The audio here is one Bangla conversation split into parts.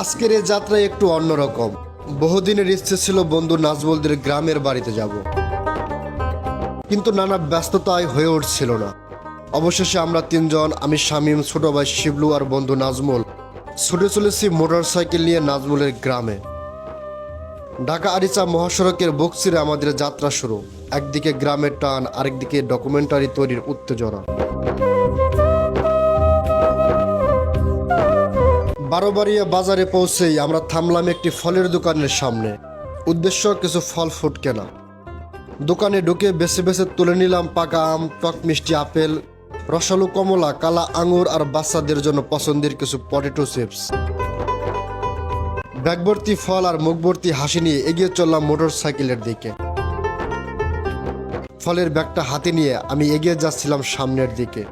আজকের এই যাত্রা একটু অন্যরকম। বহুদিনের ইচ্ছে ছিল বন্ধু নাজমুলদের গ্রামের বাড়িতে যাব। কিন্তু নানা ব্যস্ততায় হয়ে উঠছিল না। অবশেষে আমরা তিনজন, আমি, শামীম, ছোট ভাই শিবলু আর বন্ধু নাজমুল, ছুটে চলেছি মোটর সাইকেল নিয়ে নাজমুলের গ্রামে। ঢাকা আরিচা মহাসড়কের বক্সিরে আমাদের যাত্রা শুরু। একদিকে গ্রামের টান, আরেকদিকে ডকুমেন্টারি তৈরির উত্তেজনা। বারোবাড়িয়া বাজারে পৌঁছেই আমরা থামলাম একটি ফলের দোকানের সামনে। উদ্দেশ্য কিছু ফল ফুট কেনা। দোকানে ঢুকে বেছে বেছে তুলে নিলাম পাকা আম, টক মিষ্টি, আপেল, রসালো কমলা, কালা আঙুর আর বাচ্চাদের জন্য পছন্দের কিছু পটেটো চিপস। ব্যাগভর্তি ফল আর মুখভর্তি হাসি নিয়ে এগিয়ে চললাম মোটর সাইকেলের দিকে। ফলের ব্যাগটা হাতে নিয়ে আমি এগিয়ে যাচ্ছিলাম সামনের দিকে।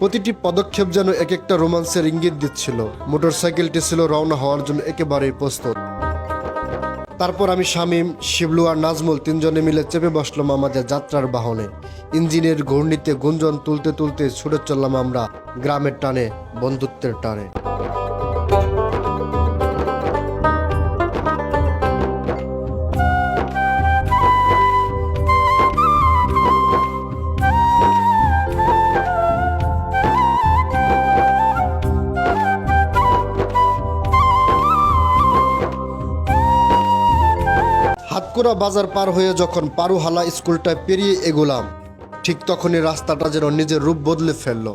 প্রতিটি পদক্ষেপ যেন এক একটা রোমান্সের ইঙ্গিত দিচ্ছিল। মোটর সাইকেলটি ছিল রওনা হওয়ার জন্য একেবারেই প্রস্তুত। তারপর আমি শামীম, শিবলু আর নাজমুল তিনজনে মিলে চেপে বসলাম আমাদের যাত্রার বাহনে। ইঞ্জিনের ঘূর্ণিতে গুঞ্জন তুলতে তুলতে ছুটে চললাম আমরা গ্রামের টানে, বন্ধুত্বের টানে। হাতকুড়া বাজার পার হয়ে যখন পারুহালা স্কুলটা পেরিয়ে এগোলাম, ঠিক তখনই রাস্তাটা যেন নিজের রূপ বদলে ফেলল।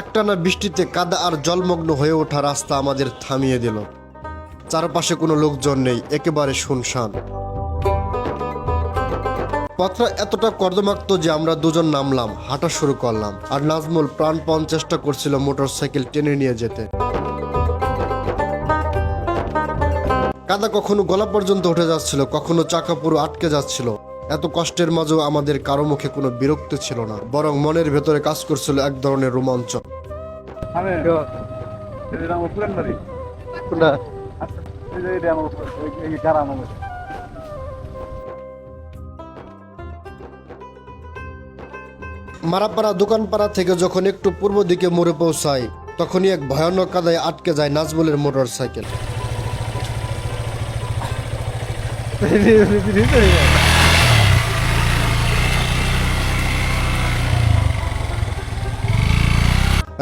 একটানা বৃষ্টিতে কাদা আর জলমগ্ন হয়ে ওঠা রাস্তা আমাদের থামিয়ে দিল। চারপাশে কোনো লোকজন নেই, একেবারে শুনশান। পথটা এতটা কর্দমাক্ত যে আমরা দুজন নামলাম হাঁটা শুরু করলাম। আর নাজমুল প্রাণপণ চেষ্টা করছিল মোটর সাইকেল টেনে নিয়ে যেতে। কাদা কখনো গলা পর্যন্ত উঠে যাচ্ছিল কখনো চাকা পুরো আটকে যাচ্ছিল। এত কষ্টের মাঝেও আমাদের কারও মুখে কোনো বিরক্তি ছিল না বরং মনের ভেতরে কাজ করছিল এক ধরনের রোমাঞ্চ। আমি মারাপাড়া দোকানপাড়া থেকে যখন একটু পূর্ব দিকে মোড়ে পৌঁছায়, তখনই এক ভয়ানক কাদায় আটকে যায় নাজবুলের মোটর সাইকেল।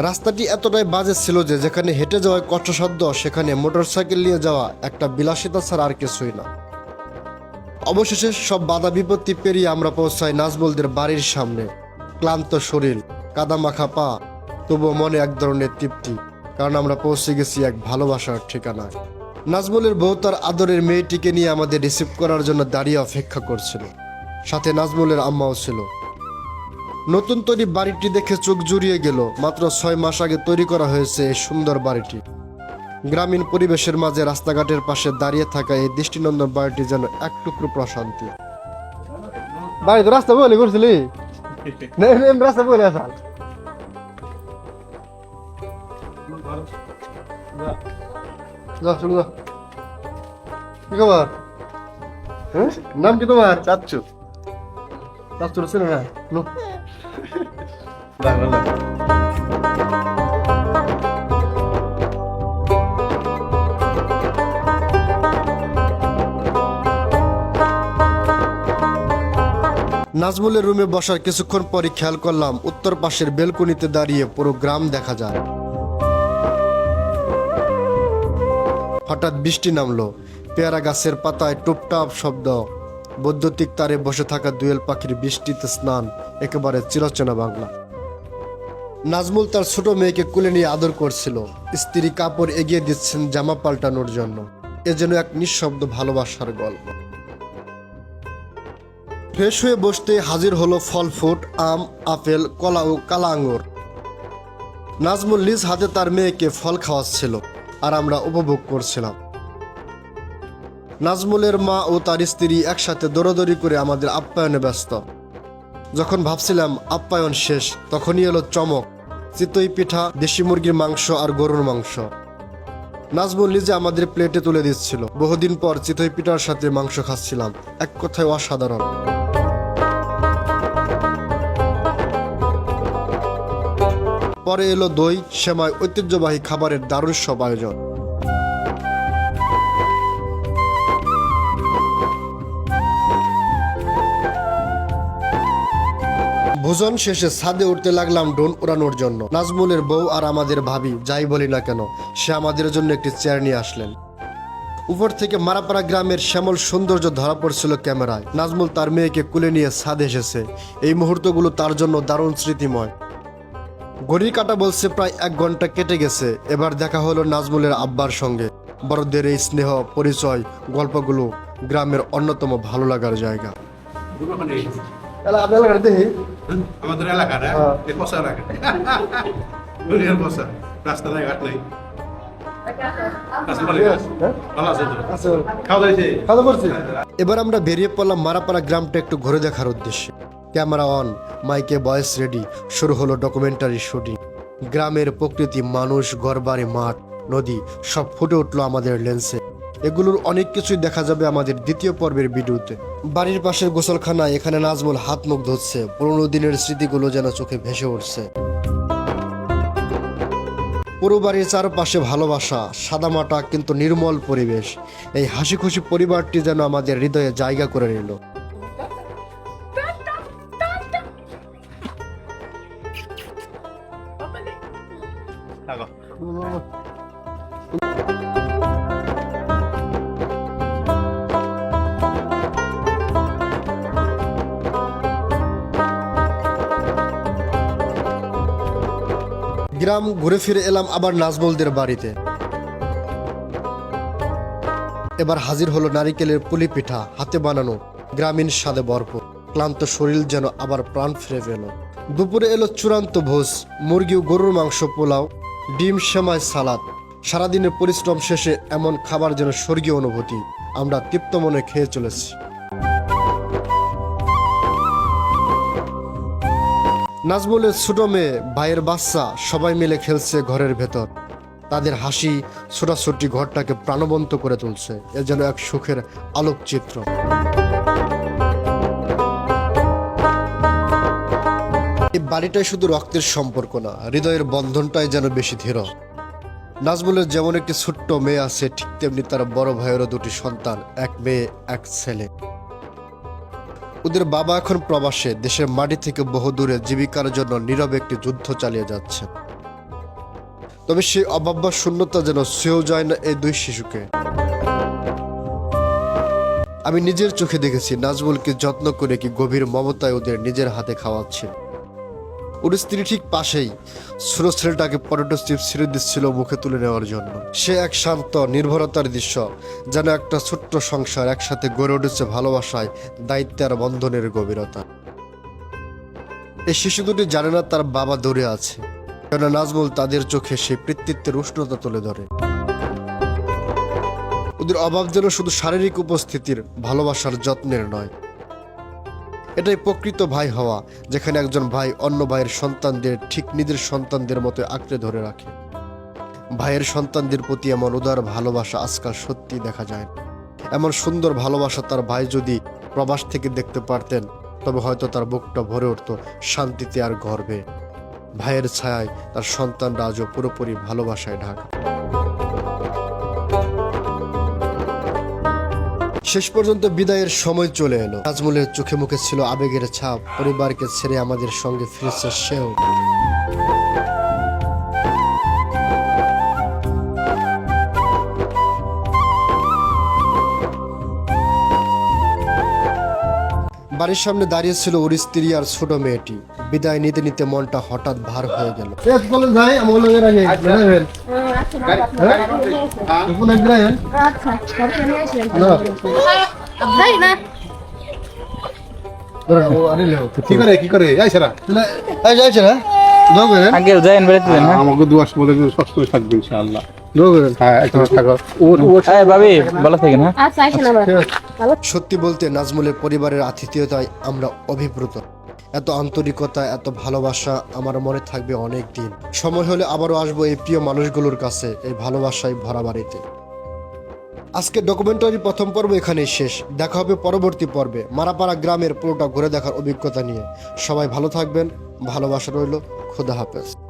রাস্তাটি এতটাই বাজে ছিল যে যেখানে হেঁটে যাওয়ায় কষ্টসাধ্য, সেখানে মোটরসাইকেল নিয়ে যাওয়া একটা বিলাসিতা ছাড়া আর কিছুই না। অবশেষে সব বাধা বিপত্তি পেরিয়ে আমরা পৌঁছাই নাজবুলদের বাড়ির সামনে। ক্লান্ত শরীর, কাদা মাখা পা, তবুও মনে এক ধরনের তৃপ্তি, কারণ আমরা পৌঁছে গেছি এক ভালোবাসার ঠিকানায়। নাজমুলের বউ তার আদরের মেয়েটিকে নিয়ে আমাদের রিসিভ করার জন্য দাঁড়িয়ে অপেক্ষা করছিল। সাথে নাজমুলের আম্মাও ছিল। নতুন তৈরি বাড়িটি দেখে চোখ জুড়িয়ে গেল, মাত্র ছয় মাস আগে তৈরি করা হয়েছে এই সুন্দর বাড়িটি। গ্রামীণ পরিবেশের মাঝে রাস্তাঘাটের পাশে দাঁড়িয়ে থাকা এই দৃষ্টিনন্দন বাড়িটি যেন এক টুকরো প্রশান্তি। তো রাস্তা বলে করছিলি না এমনি এমনি রাস্তা বলে আসাল যা চলো যা কি খবর হ্যাঁ? নাম কি তোমার চাচ্ছু চাচ্চুর ছিল না নাজমুলের রুমে বসার কিছুক্ষণ পরই খেয়াল করলাম উত্তর পাশের বেলকনিতে দাঁড়িয়ে পুরো গ্রাম দেখা যায়। হঠাৎ বৃষ্টি নামলো। পেয়ারা গাছের পাতায় টুপটাপ শব্দ। বৈদ্যুতিক তারে বসে থাকা দুয়েল পাখির বৃষ্টিতে স্নান, একেবারে চিরচেনা বাংলা। নাজমুল তার ছোট মেয়েকে কুলে নিয়ে আদর করছিল। স্ত্রী কাপড় এগিয়ে দিচ্ছেন জামা পাল্টানোর জন্য। এ যেন এক নিঃশব্দ ভালোবাসার গল্প। ফ্রেশ হয়ে বসতে হাজির হলো ফল ফ্রুট, আম, আপেল, কলা ও কালা আঙুর। নাজমুল লিজ হাতে তার মেয়েকে ফল খাওয়াচ্ছিল আর আমরা উপভোগ করছিলাম। নাজমুলের মা ও তার স্ত্রী একসাথে দৌড়াদৌড়ি করে আমাদের আপ্যায়নে ব্যস্ত। যখন ভাবছিলাম আপ্যায়ন শেষ, তখনই এলো চমক, চিতই পিঠা, দেশি মুরগির মাংস আর গরুর মাংস। নাজমুল নিজে আমাদের প্লেটে তুলে দিচ্ছিল। বহুদিন পর চিতই পিঠার সাথে মাংস খাচ্ছিলাম। এক কথায় অসাধারণ। পরে এলো দই, সেমাই, ঐতিহ্যবাহী খাবারের দারুণ সব আয়োজন। ভোজন শেষে ছাদে উঠতে লাগলাম ড্রোন উড়ানোর জন্য। নাজমুলের বউ আর আমাদের ভাবি, যাই বলি না কেন, সে আমাদের জন্য একটি চেয়ার নিয়ে আসলেন। উপর থেকে মারাপাড়া গ্রামের শ্যামল সৌন্দর্য ধরা পড়ছিল ক্যামেরায়। নাজমুল তার মেয়েকে কুলে নিয়ে ছাদ এসেছে। এই মুহূর্তগুলো তার জন্য দারুণ স্মৃতিময়। ঘড়ির কাটা বলছে প্রায় এক ঘণ্টা কেটে গেছে। এবার দেখা হলো নাজমুলের আব্বার সঙ্গে। বড়দের এই স্নেহ পরিচয় গল্পগুলো গ্রামের অন্যতম ভালো লাগার জায়গা। আমাদের হ্যাঁ। এলাকা। নাই? হ্যাঁ? করছি। এবার আমরা বেরিয়ে পড়লাম মারাপাড়া গ্রামটা একটু ঘুরে দেখার উদ্দেশ্যে। ক্যামেরা অন, মাইকে ভয়েস রেডি, শুরু হলো ডকুমেন্টারি শুটিং গ্রামের প্রকৃতি, মানুষ ঘরবাড়ি মাঠ, নদী, সব ফুটে উঠল আমাদের লেন্সে এগুলোর অনেক কিছুই দেখা যাবে আমাদের দ্বিতীয় পর্বের ভিডিওতে। বাড়ির পাশের গোসলখানায় এখানে নাজমুল হাত মুখ ধুচ্ছে, পুরোনো দিনের স্মৃতিগুলো যেন চোখে ভেসে উঠছে। পুরো বাড়ির চারপাশে ভালোবাসা, সাদামাটা, কিন্তু নির্মল পরিবেশ। এই হাসি খুশি পরিবারটি যেন আমাদের হৃদয়ে জায়গা করে নিল। গ্রাম ঘুরে ফিরে এলাম আবার নাজমলদের বাড়িতে। এবার হাজির হলো নারিকেলের পুলি পিঠা হাতে বানানো গ্রামীণ স্বাদে ভরপুর। ক্লান্ত শরীর যেন আবার প্রাণ ফিরে পেল। দুপুরে এলো চূড়ান্ত ভোজ, মুরগি গরুর মাংস পোলাও, ডিম সেমাই সালাদ। সারাদিনের পরিশ্রম শেষে এমন খাবার যেন স্বর্গীয় অনুভূতি। আমরা তৃপ্ত মনে খেয়ে চলেছি। নাজমুলের ছোট মেয়ে, ভাইয়ের বাচ্চা সবাই মিলে খেলছে ঘরের ভেতর। তাদের হাসি, ছোটাছুটি ঘরটাকে প্রাণবন্ত করে তুলছে। এ যেন এক সুখের আলোকচিত্র। এই বাড়িটাই শুধু রক্তের সম্পর্ক না, হৃদয়ের বন্ধনটাই যেন বেশি ধীর। নাজমুলের যেমন একটি ছোট্ট মেয়ে আছে, ঠিক তেমনি তার বড় ভাইয়েরও দুটি সন্তান, এক মেয়ে, এক ছেলে। ওদের বাবা এখন প্রবাসে, দেশের মাটি থেকে বহু দূরে জীবিকার জন্য নীরব একটি যুদ্ধ চালিয়ে যাচ্ছে তবে সেই অভাব বা শূন্যতা যেন সেও যায় না এই দুই শিশুকে। আমি নিজের চোখে দেখেছি, নাজমুলকে যত্ন করে কি গভীর মমতায় ওদের নিজের হাতে খাওয়াচ্ছে। ওর স্ত্রী ঠিক পাশেই। ছোট ছেলেটাকে পটেটো চিপস ছেড়ে দিচ্ছিল মুখে তুলে নেওয়ার জন্য। সে এক শান্ত, নির্ভরতার দৃশ্য, যেন একটা ছোট্ট সংসার একসাথে গড়ে উঠেছে ভালোবাসায়, দায়িত্ব আর বন্ধনের গভীরতা। এই শিশু দুটি জানে না তার বাবা দূরে আছে। কেননা নাজমুল তাদের চোখে সেই কৃতিত্বের উষ্ণতা তুলে ধরে। ওদের অভাব যেন শুধু শারীরিক উপস্থিতির, ভালোবাসার যত্নের নয়। এটাই প্রকৃত ভাই হওয়া, যেখানে একজন ভাই অন্য ভাইয়ের সন্তানদের ঠিক নিজের সন্তানদের মতো আঁকড়ে ধরে রাখে। ভাইয়ের সন্তানদের প্রতি এমন উদার ভালোবাসা আজকাল সত্যি দেখা যায়। এমন সুন্দর ভালোবাসা তার ভাই যদি প্রবাস থেকে দেখতে পারতেন, তবে হয়তো তার বুকটা ভরে উঠত শান্তিতে আর গর্বে। ভাইয়ের ছায়ায় তার সন্তানরা আজও পুরোপুরি ভালোবাসায় ঢাকা। শেষ পর্যন্ত বিদায়ের সময় চলে এলো। নাজমুলের চোখে মুখে ছিল আবেগের ছাপ। পরিবারকে ছেড়ে আমাদের সঙ্গে ফিরেছে সেও। বাড়ির সামনে দাঁড়িয়ে ছিল ওর স্ত্রী আর ছোট মেয়েটি। বিদায় নিতে নিতে মনটা হঠাৎ ভার হয়ে গেল। সত্যি বলতে নাজমুলের পরিবারের আতিথেয়তায় আমরা অভিভূত এত আন্তরিকতা, এত ভালোবাসা আমার মনে থাকবে অনেক দিন। সময় হলে আবারও আসব এই প্রিয় মানুষগুলোর কাছে, এই ভালোবাসায় ভরা বাড়িতে। আজকে ডকুমেন্টারি প্রথম পর্ব এখানেই শেষ। দেখা হবে পরবর্তী পর্বে। মারাপাড়া গ্রামের পুরোটা ঘুরে দেখার অভিজ্ঞতা নিয়ে। সবাই ভালো থাকবেন, ভালোবাসা রইল। খুদা হাফেজ।